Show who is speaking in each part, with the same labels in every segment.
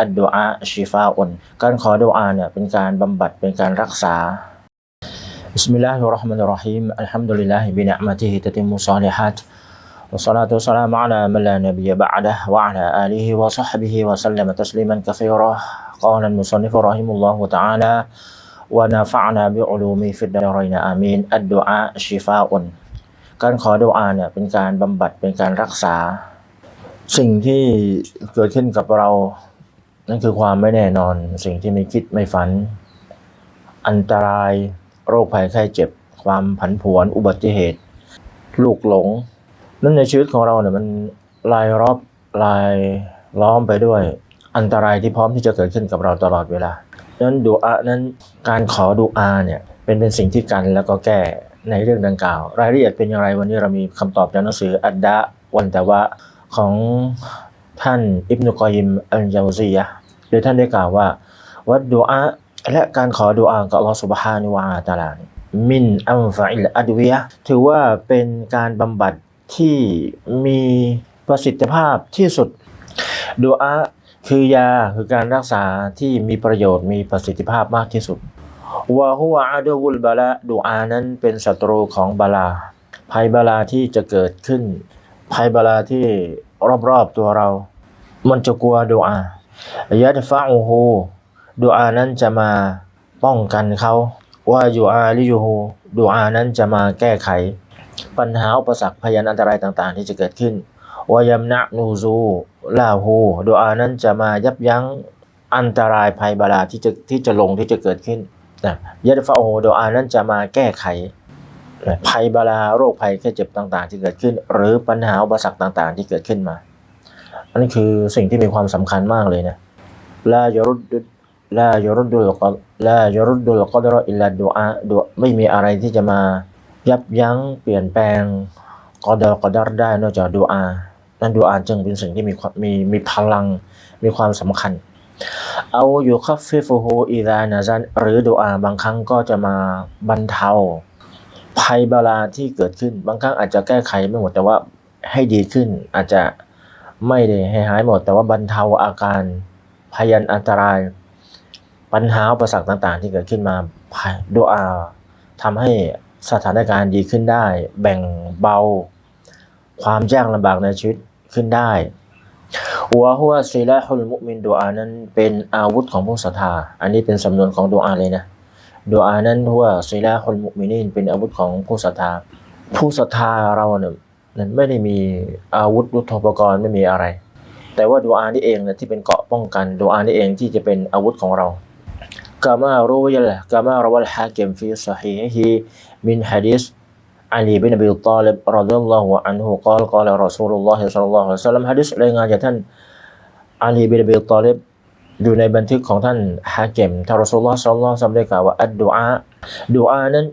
Speaker 1: อัดดุอาชิฟาอุนการขอดุอาเนี่ยเป็นการบำบัดเป็นการรักษา بسم الله الرحمن الرحيم الحمد لله بنعمته تتم الصالحات والصلاة والسلام على من لا نبي بعده وعلى آله وصحبه وسلم تسليما كثيرا قال المصنف رحمه الله تعالى ونفعنا بعلومه في الدارين آمين الدعاء شفاء การขอดุอาเนี่ยเป็นการบำบัดเป็นการรักษา สิ่งที่เกิดขึ้นกับเรา นั่นคือความไม่แน่นอนสิ่งที่ไม่คิดไม่ฝัน อันตรายโรคภัยไข้เจ็บ ความผันผวนอุบัติเหตุ ลูกหลง นั่นในชีวิตของเราเนี่ยมันลายรอบลายล้อมไปด้วย อันตรายที่พร้อมที่จะเกิดขึ้นกับเราตลอดเวลาดังนั้นดูอานั้นการขอดูอาเนี่ยเป็นเป็นสิ่งที่กันแล้วก็แก้ในเรื่องดังกล่าว รายละเอียดเป็นอย่างไรวันนี้เรามีคำตอบจากหนังสืออัดดะวันแต่ว่าของ ท่านอิบนุกอยมอัลจาวซียะโดยท่านได้กล่าวว่า วัดดูอาและการขอดูอากับอัลลอฮฺสุบฮานิวะตาลานมินอัมฟาอิลอัดวิยะถือว่าเป็นการบำบัดที่มีประสิทธิภาพที่สุดดูอาคือยาคือการรักษาที่มีประโยชน์มีประสิทธิภาพมากที่สุดวะฮุวอาดูวุลบาละดูอานั้นเป็นศัตรูของบาลาภัยบาลาที่จะเกิดขึ้นภัยบาลาที่ รอบๆตัวเรา มันจะกลัวดูอายัดฟะอูฮูดูอานั้นจะมาป้องกันเขาว่าอยู่อาลิยูฮูดูอานั้นจะมาแก้ไข ปัญหาอุปสรรคพยันอันตรายต่างๆ ที่จะเกิดขึ้นวายัมนะนูซูลาฮูดูอานั้นจะมายับยั้งอันตรายภัยบาลาที่จะที่จะลงที่จะเกิดขึ้นนะยัดฟะอูฮูดูอานั้นจะมาแก้ไข ภัยบาลาโรคภัยแค่เจ็บต่างๆ ที่เกิดขึ้น หรือปัญหาอุปสรรคต่างๆ ที่เกิดขึ้นมาอันนี้คือสิ่งที่มีความสำคัญมากเลยนะลายรุดลายรุดดุลกลายรุดดุลกอดรออิลลัดดูอาดูไม่มีอะไรที่จะมายับยั้งเปลี่ยนแปลงกอดรกอดรได้นอกจากดูอานั่นดูอาจึงเป็นสิ่งที่มีมีมีพลังมีความสำคัญเอาอยู่คัฟฟิฟูฮูอีดานาซันหรือดูอาบางครั้งก็จะมาบรรเทา ภัยบาลาที่เกิดขึ้น บางครั้งอาจจะแก้ไขไม่หมดแต่ว่าให้ดีขึ้น อาจจะไม่ได้ให้หายหมด แต่ว่าบรรเทาอาการพยันอันตราย ปัญหาอุปสรรคต่าง ๆ ที่เกิดขึ้นมาดูอาทำให้สถานการณ์ดีขึ้นได้ แบ่งเบา ความยากลำบากในชีวิตขึ้นได้หัวหัวซีละฮุลมุมินดูอานั้นเป็นอาวุธของผู้ศรัทธา อันนี้เป็นสำนวนของดูอาเลยนะ ดูอานั้นหัวซีลาฮุลมุมินีนเป็นอาวุธของผู้ศรัทธา ผู้ศรัทธาเราเนี่ยนั้นไม่ได้มีอาวุธยุทโธปกรณ์ไม่มีอะไร แต่ว่าดูอานี่เองนะที่เป็นเกาะป้องกันดูอานี่เองที่จะเป็นอาวุธของเรากามารู้ยลกามาราวัลฮาเกมฟีซอฮีฮีมินฮะดิษอาลีบินอบีตาลิบรดิยัลลอฮุอันฮุกาลกาลรอซูลุลลอฮิศ็อลลัลลอฮุอะลัยฮิวะซัลลัมฮะดิษรายงานจากท่านอาลีบินอบีตาลิบ อยู่ในบันทึกของท่านฮาเกมทารอสูลุลลอฮ์ศ็อลลัลลอฮุอะลัยฮิวะซัมได้กล่าวว่าอัดดุอาดุอานั้น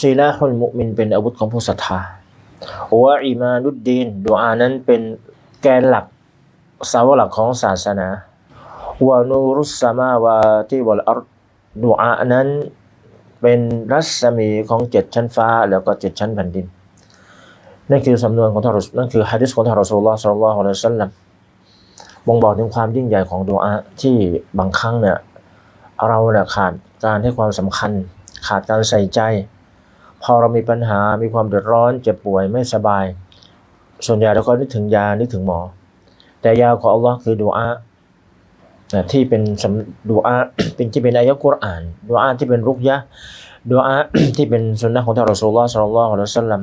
Speaker 1: ซีลาฮุลมุมินเป็นอาวุธของผู้ศรัทธาวะอีมานุดดีนดุอานั้นเป็นแกนหลักเสาหลักของศาสนาวะนูรุสสมาวาติวัลอัรดุอานั้นเป็นรัศมีของเจ็ดชั้นฟ้า แล้วก็เจ็ดชั้นแผ่นดิน นั่นคือสำนวนของทารอซูลนั่นคือฮะดิษของทารอสูลุลลอฮ์ศ็อลลัลลอฮุอะลัยฮิวะซัลลัม บ่งบอกถึงความยิ่งใหญ่ของดูอาที่บางครั้งเนี่ยเราเนี่ยขาดการให้ความสำคัญ ขาดการใส่ใจ พอเรามีปัญหามีความเดือดร้อนเจ็บป่วยไม่สบาย ส่วนใหญ่เราก็นึกถึงยานึกถึงหมอ แต่ยาของอัลลอฮ์คือดูอาที่เป็นสำดูอาเป็นที่เป็นอายะกุรอานดูอาที่เป็นรุกยะดูอาที่เป็นสุนนะของท่านรอสูลลอฮ์ศ็อลลัลลอฮุอะลัยฮิวะซัลลัม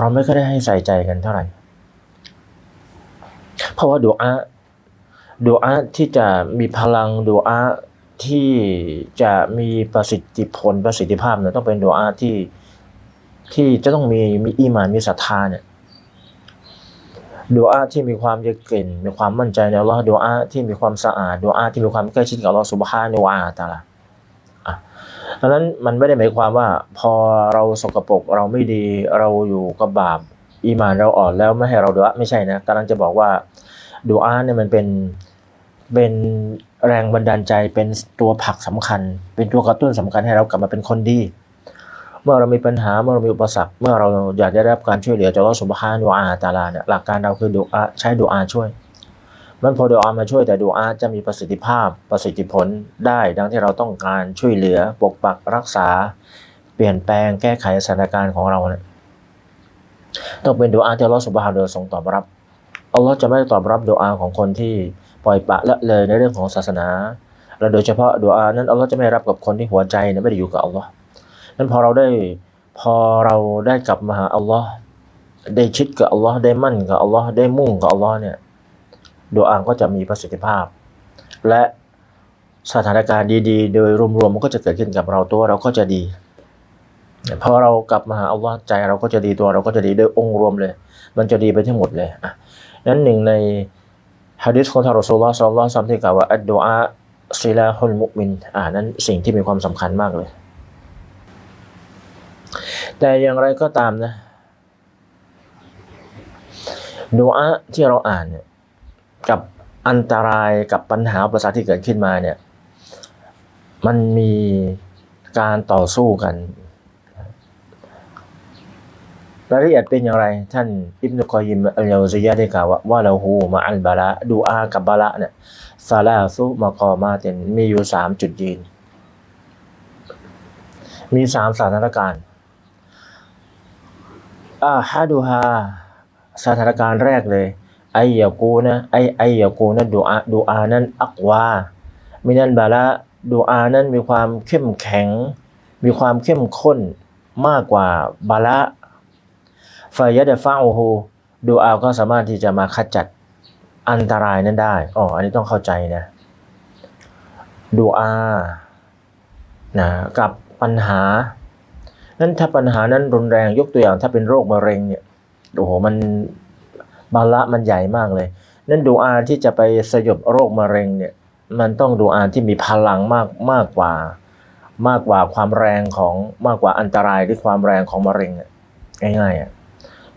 Speaker 1: เราไม่ค่อยได้ให้ใส่ใจกันเท่าไหร่ เพราะว่าดูอาดูอาที่จะมีพลังดูอาที่จะมีประสิทธิผลประสิทธิภาพเนี่ยต้องเป็นดูอาที่ที่จะต้องมีมีอีหมานมีศรัทธาเนี่ยดูอาที่มีความยกเก่นมีความมั่นใจในอัลลอฮ์ดูอาที่มีความสะอาดดูอาที่มีความใกล้ชิดกับอัลลอฮ์สุบฮานะฮูวะตาละดังนั้นมันไม่ได้หมายความว่า พอเราสกปรกเราไม่ดีเราอยู่กับบาปอีหมานเราอ่อนแล้วไม่ให้เราดูอาไม่ใช่นะกำลังจะบอกว่า ดูอาเนี่ยมันเป็นเป็นแรงบันดาลใจเป็นตัวผลักสำคัญ เป็นตัวกระตุ้นสำคัญให้เรากลับมาเป็นคนดี เมื่อเรามีปัญหาเมื่อเรามีอุปสรรค เมื่อเราอยากได้รับการช่วยเหลือจากอัลลอฮฺสุบฮานะฮูวะตาลาเนี่ยหลักการเราคือดูอาใช้ดูอาช่วย มันพอดูอามาช่วยแต่ดูอาจะมีประสิทธิภาพประสิทธิผลได้ดังที่เราต้องการช่วยเหลือปกปักรักษา เปลี่ยนแปลงแก้ไขสถานการณ์ของเราเนี่ยต้องเป็นดูอาที่อัลลอฮฺสุบฮานะฮูวะตะอาลาทรงตอบรับ อัลลอฮ์จะไม่ตอบรับดูอาของคนที่ปล่อยปะละเลยในเรื่องของศาสนาและโดยเฉพาะดูอานั้นอัลลอฮ์จะไม่รับกับคนที่หัวใจเนี่ยไม่ได้อยู่กับอัลลอฮ์นั้นพอเราได้พอเราได้กลับมาหาอัลลอฮ์ได้ชิดกับอัลลอฮ์ได้มั่นกับอัลลอฮ์ได้มุ่งกับอัลลอฮ์เนี่ยดูอาก็จะมีประสิทธิภาพ และสถานการณ์ดีๆ โดยรวมๆมันก็จะเกิดขึ้นกับเราตัวเราก็จะดีพอเรากลับมาหาอัลลอฮ์ใจเราก็จะดีตัวเราก็จะดีโดยองค์รวมเลย มันจะดีไปทั้งหมดเลยอะ นั้นหนึ่งในฮะดิษของท่านรอซูลลอฮ์สัลลัลลอฮุอะลัยฮิวะซัมที่กล่าวว่าอัดดุอาซิลาฮุลมุมิน อ่านั้นสิ่งที่มีความสำคัญมากเลย แต่อย่างไรก็ตามนะดูอาที่เราอ่านเนี่ยกับอันตรายกับปัญหาประสาที่เกิดขึ้นมาเนี่ย มันมีการต่อสู้กัน รายละเอียดเป็นอย่างไร ท่านอิบนุกอยยิมอัลยาซียะได้กล่าวว่าว่าเราหูมาอัลบาละดูอากับบาละเนี่ยซาลาซุมากอมาเต็นมีอยู่สามจุดยืน มีสามสถานการณ์อาฮาดูฮาสถานการณ์แรกเลย ไอยากูนะไอไออยากูนะดูอาดูอานั้นอักวามินันบาละดูอานั้นมีความเข้มแข็ง มีความเข้มข้นมากกว่าบาละ ฟายะเดฟาโอฮูดูอาก็สามารถที่จะมาขจัดอันตรายนั้นได้อ๋ออันนี้ต้องเข้าใจนะดูอานะกับปัญหา นั้นถ้าปัญหานั้นรุนแรงยกตัวอย่างถ้าเป็นโรคมะเร็งเนี่ยโอ้โหมันบาละมันใหญ่มากเลย นั่นดูอาที่จะไปสยบโรคมะเร็งเนี่ย มันต้องดูอาที่มีพลังมากมากกว่ามากกว่าความแรงของมากกว่าอันตรายหรือความแรงของมะเร็งง่ายๆอะ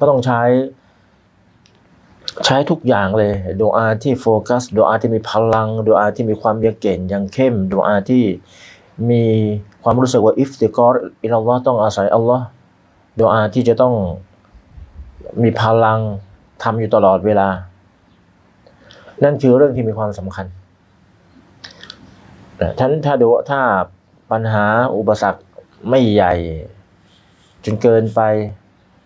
Speaker 1: ก็ต้องใช้ ใช้ทุกอย่างเลยดูอาที่โฟกัสดูอาที่มีพลังดูอาที่มีความยือกเย็นอย่างเข้มดูอาที่มีความรู้สึกว่าอิฟติกอรอินอัลลอฮ์ต้องอาศัยอัลลอฮ์ดูอาที่จะต้องมีพลังทำอยู่ตลอดเวลา นั่นคือเรื่องที่มีความสำคัญท่านถ้าดูถ้าปัญหาอุปสรรคไม่ใหญ่ จนเกินไป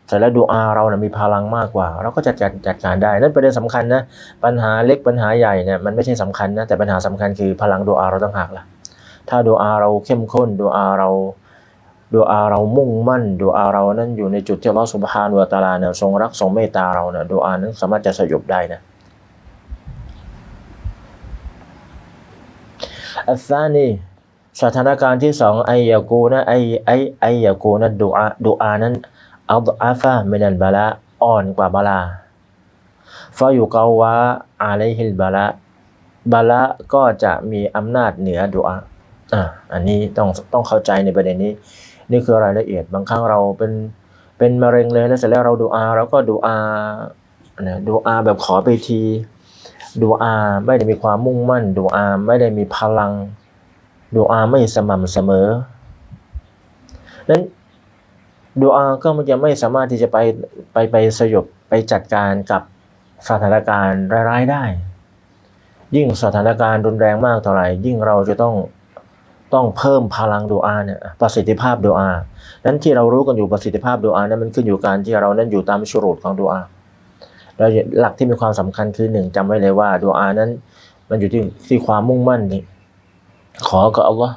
Speaker 1: เสร็จแล้วดูอาเรานะมีพลังมากกว่า เราก็จะจัดจัดการได้ นั่นประเด็นสำคัญนะ ปัญหาเล็กปัญหาใหญ่เนี่ยมันไม่ใช่สำคัญนะแต่ปัญหาสำคัญคือพลังดูอาเราต้องหักละถ้าดูอาเราเข้มข้นดูอาเราดูอาเรามุ่งมั่นดูอาเรานั้นอยู่ในจุดที่อัลอสุบฮานุวตาลาเนี่ยทรงรักทรงเมตตาเราเนี่ยดูอานั้นสามารถจะสยบได้นะอัลซานีสถานการณ์ที่สองไอยากูนะไอไอไอยากูนะดูอาดูอานั้น อัลอาฟะมินันบาละอ่อนกว่าบาลาฟาอยู่กาวะอาเลฮิลบาละบาละก็จะมีอำนาจเหนือดูอาอ่าอันนี้ต้องต้องเข้าใจในประเด็นนี้ นี่คือรายละเอียดบางครั้งเราเป็นเป็นมะเร็งเลยแล้วเสร็จแล้วเราดูอาเราก็ดูอาเนี่ยดูอาแบบขอไปทีดูอาไม่ได้มีความมุ่งมั่นดูอาไม่ได้มีพลังดูอาไม่สม่ำเสมอนั้น ดูอาก็มันจะไม่สามารถที่จะไปไปไปสยบไปจัดการกับสถานการณ์ร้ายๆได้ ยิ่งสถานการณ์รุนแรงมากเท่าไหร่ยิ่งเราจะต้องต้องเพิ่มพลังดูอาเนี่ยประสิทธิภาพดูอานั้นที่เรารู้กันอยู่ประสิทธิภาพดูอานั้นมันขึ้นอยู่การที่เรานั้นอยู่ตามชุรุตของดูอาเราหลักที่มีความสำคัญคือหนึ่งจำไว้เลยว่าดูอานั้น มันอยู่ที่ที่ความมุ่งมั่นนี่ขอกับอัลลอฮ์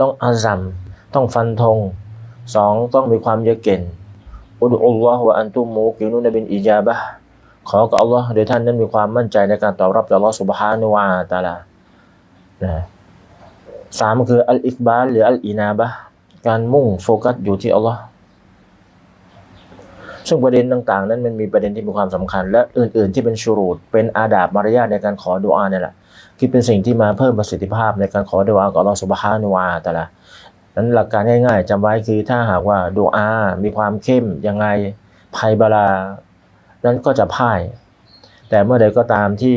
Speaker 1: ต้องอาซัมต้องฟันธง สองต้องมีความเยือกเย็นอุดอัลลอฮ์วะอันตุมูกินุนบินอิจาบะขอกับอัลลอฮ์โดยท่านนั้นมีความมั่นใจในการตอบรับจากอัลลอฮ์สุบฮานุวาตาลานะสามคืออัลอิกบาลหรืออัลอีนาบะการมุ่งโฟกัสอยู่ที่อัลลอฮ์ซึ่งประเด็นต่างๆ นั้นมันมีประเด็นที่มีความสำคัญ และอื่น ๆ ที่เป็นชูรูดเป็นอาดาบมารยาทในการขอดุอาเนี่ยแหละที่เป็นสิ่งที่มาเพิ่มประสิทธิภาพในการขอดุอากับอัลลอฮ์สุบฮานุวาตาลา นั้นหลักการง่ายๆจำไว้คือถ้าหากว่าดูอามีความเข้มยังไงภัยบาลานั้นก็จะพ่าย แต่เมื่อใดก็ตามที่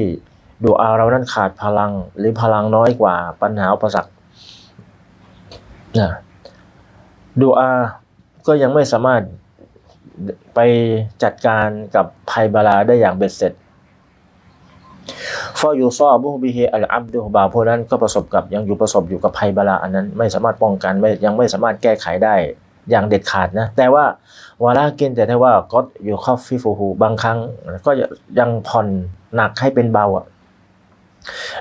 Speaker 1: ดูอาเรานั้นขาดพลังหรือพลังน้อยกว่าปัญหาอุปสรรคนะดูอาก็ยังไม่สามารถไปจัดการกับภัยบาลาได้อย่างเบ็ดเสร็จ ฟอยูซอบุบิเฮอัลอับดุบาพวกนั้นก็ประสบกับยังอยู่ประสบอยู่กับภัยบาลาอันนั้นไม่สามารถป้องกันไม่ยังไม่สามารถแก้ไขได้อย่างเด็ดขาดนะ แต่ว่าวาลากินแต่ถ้ว่าก็อยู่ข้อฟิฟูฮูบางครั้งก็ยังผ่อนหนักให้เป็นเบาอะ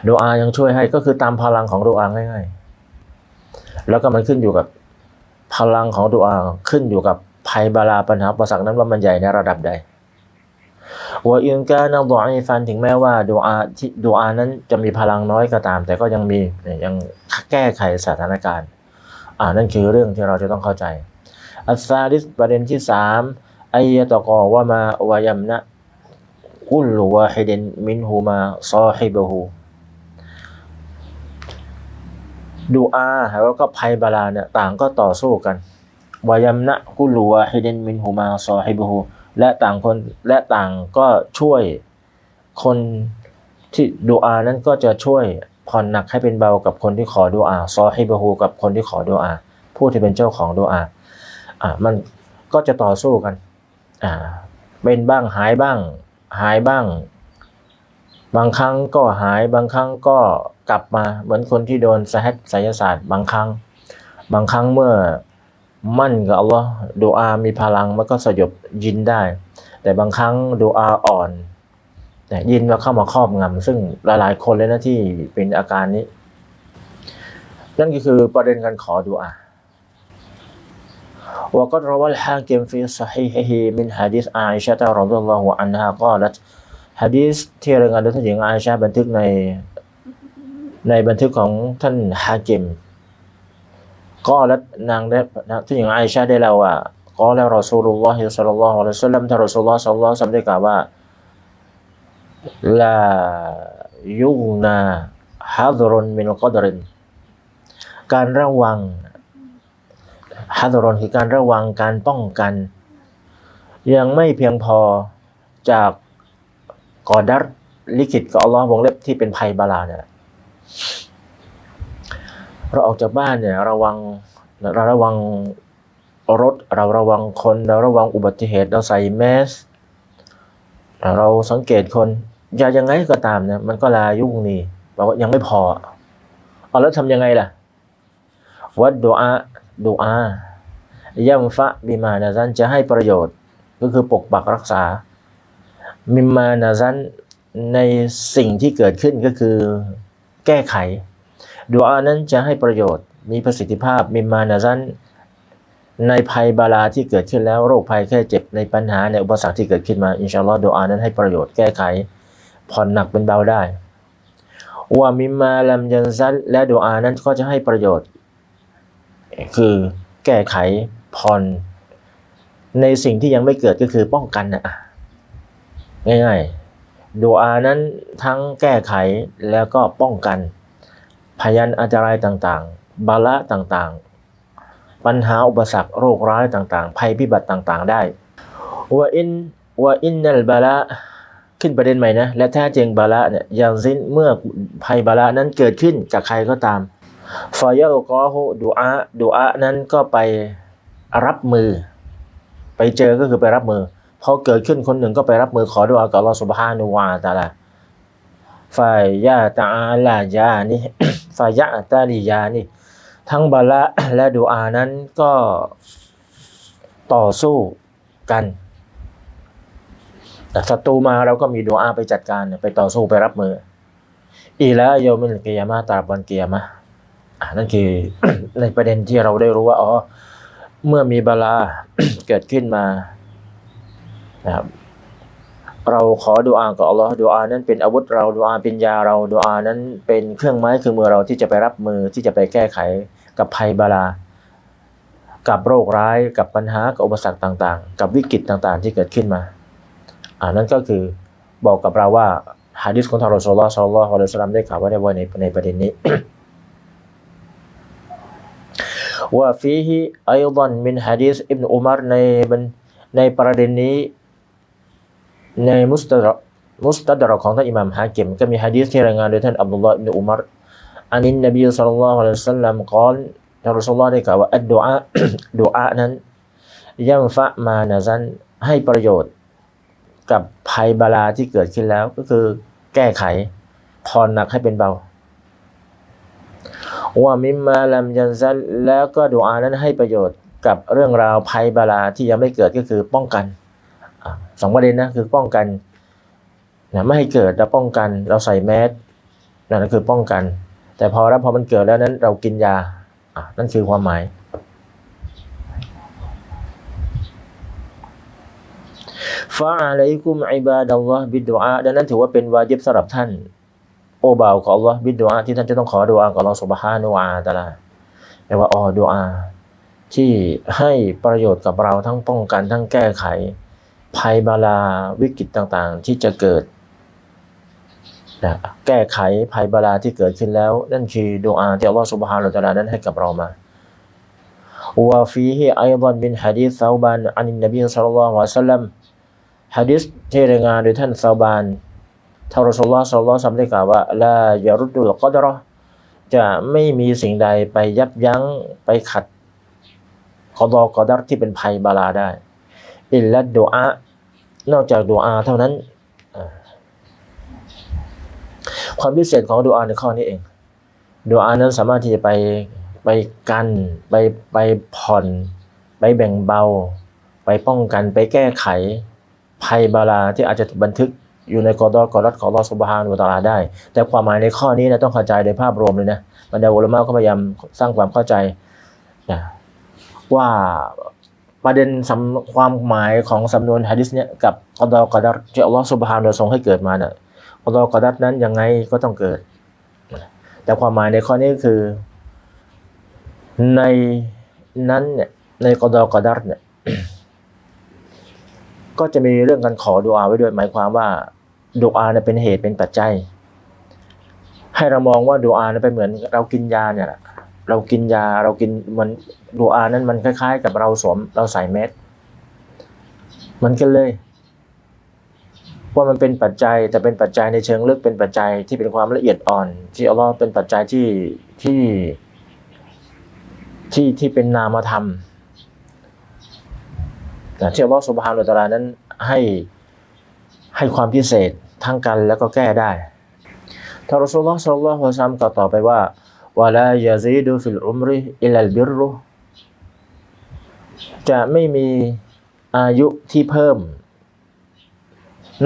Speaker 1: ดูอายังช่วยให้ก็คือตามพลังของดูอาง่ายๆ แล้วก็มันขึ้นอยู่กับพลังของดูอาขึ้นอยู่กับภัยบาลาปัญหาประสักนั้นว่ามันใหญ่ในระดับใด ว่าอินกานะดอีฟันถึงแม้ว่าดูอาที่ดูอานั้นจะมีพลังน้อยก็ตาม แต่ก็ยังมียังแก้ไขสถานการณ์ อ่านั่นคือเรื่องที่เราจะต้องเข้าใจ อัสซาลิสประเด็นที่สามอายะตะกอว่ามาวายมนะกุลวาฮิดินมินฮูมาซอฮิบฮูดูอาแล้วก็ภัยบาลาเนี่ยต่างก็ต่อสู้กันวายมนะกุลวาฮิดินมินฮูมาซอฮิบฮู และต่างคนและต่างก็ช่วยคนที่ดูอานั้นก็จะช่วยผ่อนหนักให้เป็นเบากับคนที่ขอดูอาซอฮิบฮูกับคนที่ขอดูอาผู้ที่เป็นเจ้าของดูอาอ่ามันก็จะต่อสู้กันอ่าเป็นบ้างหายบ้าง หายบ้าง บางครั้งก็หายบางครั้งก็กลับมาเหมือนคนที่โดนสหัสไสยศาสตร์บางครั้ง บางครั้งเมื่อ มั่นกับอัลลอฮ์ดูอามีพลังมันก็สยบยินได้ แต่บางครั้งดูอาอ่อนแต่ยินมาเข้ามาครอบงำซึ่งหลายๆ คนเลยนะที่เป็นอาการนี้ นั่นก็คือประเด็นการขอดูอา وقد روى الحاكم في صحيحه من حديث عائشة رضي الله عنها قالت ฮะดีษที่รายงานโดยท่านหญิงอาชาบันทึกในในบันทึกของท่านฮากิม ก็แล้วนางได้ท่านหญิงอชาได้เล่าว่าก็แล้วรอซูลุลลอฮิสัลลัลลอฮุอะลัยฮิวะซัลลัมท่านรอซูลุลลอฮ์สัลลัลลอฮุอะลัยฮิวะซัมได้กล่าวว่าลายุงนาฮัดรุนมินกอดรินการระวังฮัดรุนคือการระวังการป้องกัน ยังไม่เพียงพอจากกอดัรลิขิตกับอัลลอฮ์วงเล็บที่เป็นภัยบาลาเนี่ย เราออกจากบ้านเนี่ยระวังเราระวังรถเราระวังคนเราระวังอุบัติเหตุเราใส่แมสเราสังเกตคนอย่ายังไงก็ตามเนี่ยมันก็ลายุ่งนี่บอกว่ายังไม่พอเอาแล้วทำยังไงล่ะวัดดูอาดูอาย่ำฟะบิมานะซันจะให้ประโยชน์ ก็คือปกปักรักษา มิมานาซันในสิ่งที่เกิดขึ้นก็คือแก้ไข ดูอานั้นจะให้ประโยชน์ มีประสิทธิภาพมิมานาซันในภัยบาลาที่เกิดขึ้นแล้วโรคภัยแค่เจ็บในปัญหาในอุปสรรคที่เกิดขึ้นมาอินชาอัลลอฮ์ดูอานั้นให้ประโยชน์แก้ไข ผ่อนหนักเป็นเบาได้ว่ามิมมาลัมยันซันและดูอานั้นก็จะให้ประโยชน์ คือแก้ไขผ่อนในสิ่งที่ยังไม่เกิดก็คือป้องกันนะง่ายๆดูอานั้นทั้งแก้ไขแล้วก็ป้องกัน พยันอันตรายต่างๆ บาละต่างๆ ปัญหาอุปสรรคโรคร้ายต่างๆ ภัยพิบัติต่างๆ ได้ว่าอินว่าอินนัลบาละขึ้นประเด็นใหม่นะ และแท้จริงบาละเนี่ยอย่างสิ้นเมื่อภัยบาละนั้นเกิดขึ้นจากใครก็ตามฟายลกอฮดูอาดูอานั้นก็ไปรับมือ ไปเจอก็คือไปรับมือพอเกิดขึ้นคนหนึ่งก็ไปรับมือขอดุอากับอัลลอฮฺสุบฮานุวาตาลา ฝ่ายยาตาลายานี่ฝ่ายยะตาลียานี่ ทั้งบาละและดูอานั้นก็ต่อสู้กันแต่ศัตรูมาเราก็มีดูอาไปจัดการไปต่อสู้ไปรับมือ อีแล้วโยมิลเกียมาตราบันเกียมานั่นคือในประเด็นที่เราได้รู้ว่าอ๋อเมื่อมีบาลาเกิดขึ้นมานะครับ เราขอดูอากับอัลลอฮ์ดูอานั้นเป็นอาวุธเราดูอาเป็นยาเราดูอานั้นเป็นเครื่องไม้คือมือเราที่จะไปรับมือที่จะไปแก้ไขกับภัยบาลา กับโรคร้ายกับปัญหากับอุปสรรคต่างๆ กับวิกฤตต่างๆ ที่เกิดขึ้นมาอ่านั่นก็คือบอกกับเราว่าฮะดิษของทารอสุลลอฮ์สัลลัลลอฮุอะลัยฮิวะซัลลัมได้กล่าวไว้ในในในประเด็นนี้ว่าฟีฮิอัยดันมินฮะดีษอิบนุอุมารในในประเด็นนี้ ในมุสตดมุสตัดรของท่านอิหม่ามฮากิมก็มีฮะดีษที่รายงานโดยท่านอับดุลลอฮ์อิบนุอุมารอันนี้นบีสัลลัลลอฮุอะลัยฮิวะสัลลัมกล่าวท่านรอสูลลอฮ์ได้กล่าวว่าอัดดุอาดุอานั้นย่ำฟะมานะซันให้ประโยชน์กับภัยบาลาที่เกิดขึ้นแล้วก็คือแก้ไขผ่อนหนักให้เป็นเบาว่ามิมมาลัมยันซัลแล้วก็ดูอานั้นให้ประโยชน์กับเรื่องราวภัยบาลาที่ยังไม่เกิดก็คือป้องกัน สองประเด็นนะคือป้องกันนะไม่ให้เกิดเราป้องกันเราใส่แมสนั่นคือป้องกัน แต่พอแล้วพอมันเกิดแล้วนั้นเรากินยาอะนั่นคือความหมาย ฟาอะลัยกุมอิบาดัลลอฮ์บิดดุอาดังนั้นถือว่าเป็นวาญิบสำหรับท่าน โอบ่าวของอัลลอฮ์บิดดุอาที่ท่านจะต้องขอดุอากับอัลลอฮ์สุบฮานุวาตะอาลาแปลว่าอ๋อดุอาที่ให้ประโยชน์กับเราทั้งป้องกันทั้งแก้ไข ภัยบาลาวิกฤตต่างๆ ที่จะเกิดนะแก้ไขภัยบาลาที่เกิดขึ้นแล้ว นั่นคือดวงอาที่อัลลอฮฺสุบฮานาตะลานั้นให้กับเรามาวะฟีฮิไอรอนบินฮะดีษซาบานอันนบีสัลลัลลอฮุอะสัลลัมฮะดีษที่รายงานโดยท่านซาบานท่านรอสุลลอฮ์สัลลัลอฮุซัมได้กล่าวว่าลายารุดุลกอดรอจะไม่มีสิ่งใดไปยับยั้งไปขัดกอดอกอดักที่เป็นภัยบาลาได้อิลลัดดูอา นอกจากดุอาเท่านั้น ความพิเศษของดุอาในข้อนี้เองดุอานั้นสามารถที่จะไปไปกันไปไปผ่อน ไปแบ่งเบา ไปป้องกันไปแก้ไข ภัยบาลาที่อาจจะถูกบันทึกอยู่ในกอดอกอรัดของลอสุบฮานุตาลาได้ แต่ความหมายในข้อนี้นะต้องเข้าใจโดยภาพรวมเลยนะบรรดาอุลามะก็พยายามสร้างความเข้าใจนะว่า ประเด็นสำความหมายของสำนวนฮะดิษเนี่ยกับกอดอกอดัรที่อัลลอฮฺสุบฮานุวะทรงให้เกิดมาเนี่ยกอดอกอดัรนั้นยังไงก็ต้องเกิด แต่ความหมายในข้อนี้คือในนั้นเนี่ยในกอดอกอดัรเนี่ยก็จะมีเรื่องการขอดุอาไว้ด้วยหมายความว่าดุอาเนี่ยเป็นเหตุเป็นปัจจัย ให้เรามองว่าดุอาเนี่ยเป็นเหมือนเรากินยาเนี่ยแหละ เรากินยาเรากินมันดุอานั้นมันคล้าย ๆ กับเราสวมเราใส่เม็ดมันกันเลย ว่ามันเป็นปัจจัย แต่เป็นปัจจัยในเชิงลึกเป็นปัจจัยที่เป็นความละเอียดอ่อน ที่อัลลอฮ์เป็นปัจจัยที่ที่ที่ที่เป็นนามธรรมแต่ที่อัลลอฮฺสุบฮานุตะอาลานั้นให้ให้ความพิเศษทั้งกันแล้วก็แก้ได้ท่านรอสูลุลลอฮ์ศ็อลลัลลอฮุอะลัยฮิวะซัลลัมกล่าวต่อไปว่า วะลายาซีดูฟิลอุมริอิลัลบิรรุจะไม่มีอายุที่เพิ่ม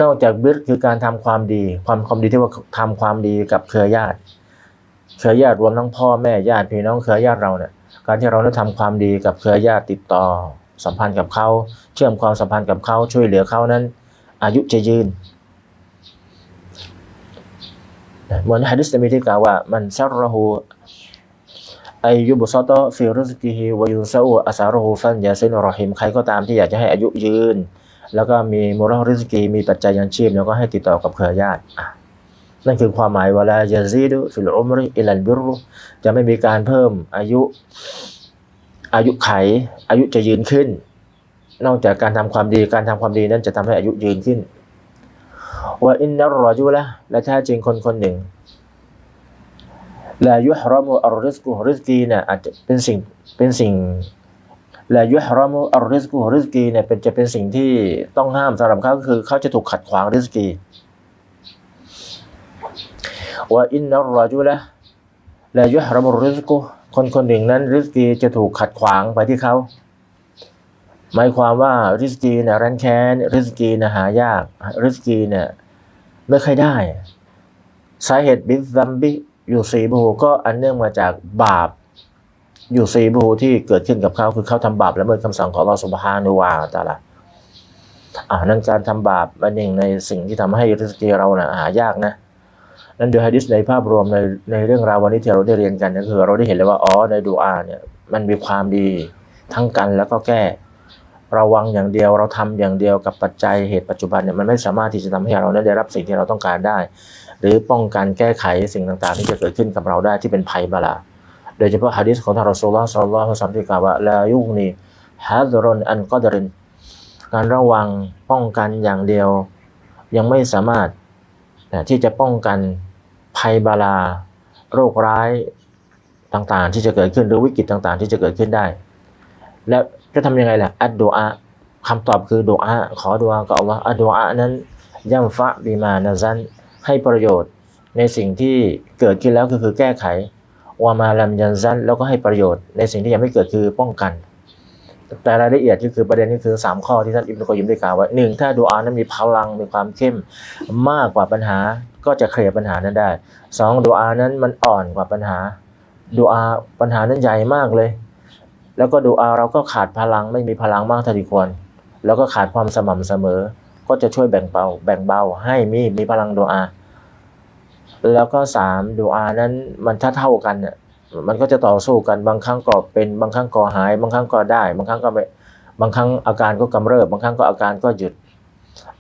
Speaker 1: นอกจากบิรคือการทำความดี ความความดีที่ว่าทำความดีกับเครือญาติ เครือญาติรวมทั้งพ่อแม่ญาติพี่น้องเครือญาติเราเนี่ย การที่เราได้ทำความดีกับเครือญาติติดต่อสัมพันธ์กับเขา เชื่อมความสัมพันธ์กับเขาช่วยเหลือเขานั้น อายุจะยืนเหมือนฮะดิษมีที่กล่าวว่ามันซัรหู อายุบุษตอฟิรุสกิฮิวายุซาอูอาซารุฮูฟันยาซินรอฮิมใครก็ตามที่อยากจะให้อายุยืน แล้วก็มีมุรริสกีมีปัจจัยยังชีพแล้วก็ให้ติดต่อกับเครือญาตินั่นคือความหมายเวลายาซีดุฟิลอุมริอิลันบิรุจะไม่มีการเพิ่มอายุ อายุไข อายุจะยืนขึ้น นอกจากการทำความดีการทำความดีนั้นจะทำให้อายุยืนขึ้นว่าอินนัรรอจุละและแท้จริงคนคนหนึ่ง ลายุฮรามุอัรริสกุริสกีเนี่ยอาจจะเป็นสิ่งเป็นสิ่งลายุฮรามุอัรริสกุริสกีเนี่ยเป็นจะเป็นสิ่งที่ต้องห้ามสำหรับเขาก็คือเขาจะถูกขัดขวางริสกีว่าอินนัรรอจุละลายุฮรามุริสกุคนคนหนึ่งนั้นริสกีจะถูกขัดขวางไปที่เขาหมายความว่าริสกีเนี่ยรันแค้นริสกีเนี่ยหายากริสกีเนี่ยไม่ค่อยได้ สาเหตุบิซัมบิ ยู่ซีบูก็อันเนื่องมาจากบาปอยู่ซีบูที่เกิดขึ้นกับเขาคือเขาทำบาปและเมื่อคำสั่งของเราสุบฮานุวาตาละอ่านั่นการทำบาปมันหนึ่งในสิ่งที่ทำให้ริสกีเรานี่ยหายากนะนั่นโดยฮะดิษในภาพรวมในในเรื่องราววันนี้ที่เราได้เรียนกันก็คือเราได้เห็นเลยว่าอ๋อในดูอาเนี่ยมันมีความดีทั้งกันแล้วก็แก้ระวังอย่างเดียวเราทำอย่างเดียวกับปัจจัยเหตุปัจจุบันเนี่ยมันไม่สามารถที่จะทำให้เราได้รับสิ่งที่เราต้องการได้ หรือป้องกันแก้ไขสิ่งต่างๆ ที่จะเกิดขึ้นกับเราได้ที่เป็นภัยบาลาโดยเฉพาะฮะดิษของท่านรอสูลลอฮ์สัลลัลลอฮุอะลัยฮิวะซัลลัมที่กล่าวว่าลายุกนีฮะดรอนอันกอดริน การระวังป้องกันอย่างเดียว ยังไม่สามารถที่จะป้องกันภัยบาลา โรคร้ายต่างๆ ที่จะเกิดขึ้นหรือวิกฤตต่างๆ ที่จะเกิดขึ้นได้ และจะทำยังไงล่ะ อัดดูอาคำตอบคือดูอาขอดูอากับอัลลอฮ์อัดดูอานั้นย่ำฟะบีมานะซัน ให้ประโยชน์ในสิ่งที่เกิดขึ้นแล้วก็คือแก้ไขวามาลัมยันซันแล้วก็ให้ประโยชน์ในสิ่งที่ยังไม่เกิดคือป้องกัน แต่รายละเอียดก็คือประเด็นก็คือ 3 ข้อที่ท่านอิบนุกอยิมได้กล่าวไว้หนึ่งถ้าดูอานั้นมีพลังมีความเข้มมากกว่าปัญหาก็จะเคลียร์ปัญหานั้นได้สองดูอานั้นมันอ่อนกว่าปัญหาดูอาปัญหานั้นใหญ่มากเลย แล้วก็ดูอาเราก็ขาดพลังไม่มีพลังมากเท่าที่ควร แล้วก็ขาดความสม่ำเสมอ ก็จะช่วยแบ่งเบาแบ่งเบาให้มีมีพลังดูอา แล้วก็สามดูอานั้นมันถ้าเท่ากันเนี่ยมันก็จะต่อสู้กันบางครั้งก็เป็นบางครั้งก็หาย บางครั้งก็ได้ บางครั้งก็ไม่บางครั้งอาการก็กำเริบบางครั้งก็อาการก็หยุด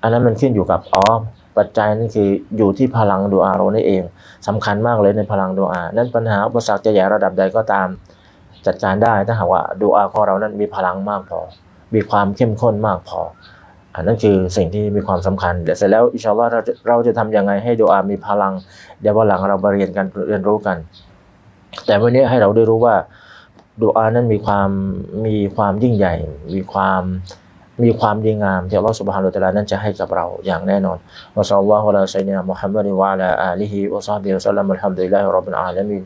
Speaker 1: อันนั้นมันขึ้นอยู่กับอ๋อปัจจัยนั่นคืออยู่ที่พลังดูอาเรานี่เองสำคัญมากเลยในพลังดูอา นั้นปัญหาอุปสรรคจะใหญ่ระดับใดก็ตาม จัดการได้ถ้าหากว่าดูอาของเรานั้นมีพลังมากพอ มีความเข้มข้นมากพอ อันนั้นคือสิ่งที่มีความสำคัญเดี๋ยวเสร็จแล้วอิชาอัลลอฮ์เราจะเราจะทำยังไงให้ดูอามีพลัง เดี๋ยววันหลังเรามาเรียนกันเรียนรู้กัน แต่วันนี้ให้เราได้รู้ว่าดูอานั้นมีความมีความยิ่งใหญ่ มีความมีความดีงามที่อัลลอฮฺสุบฮานุตะลานั้นจะให้กับเราอย่างแน่นอนวะซัลลัลลอฮุอะลัยฮิวะซัลลัมมุฮัมมัดวะอะลาอาลิฮิวะซอฮบิฮิวะซัลลัมอัลฮัมดุลิลลาฮิร็อบบิลอาลามีน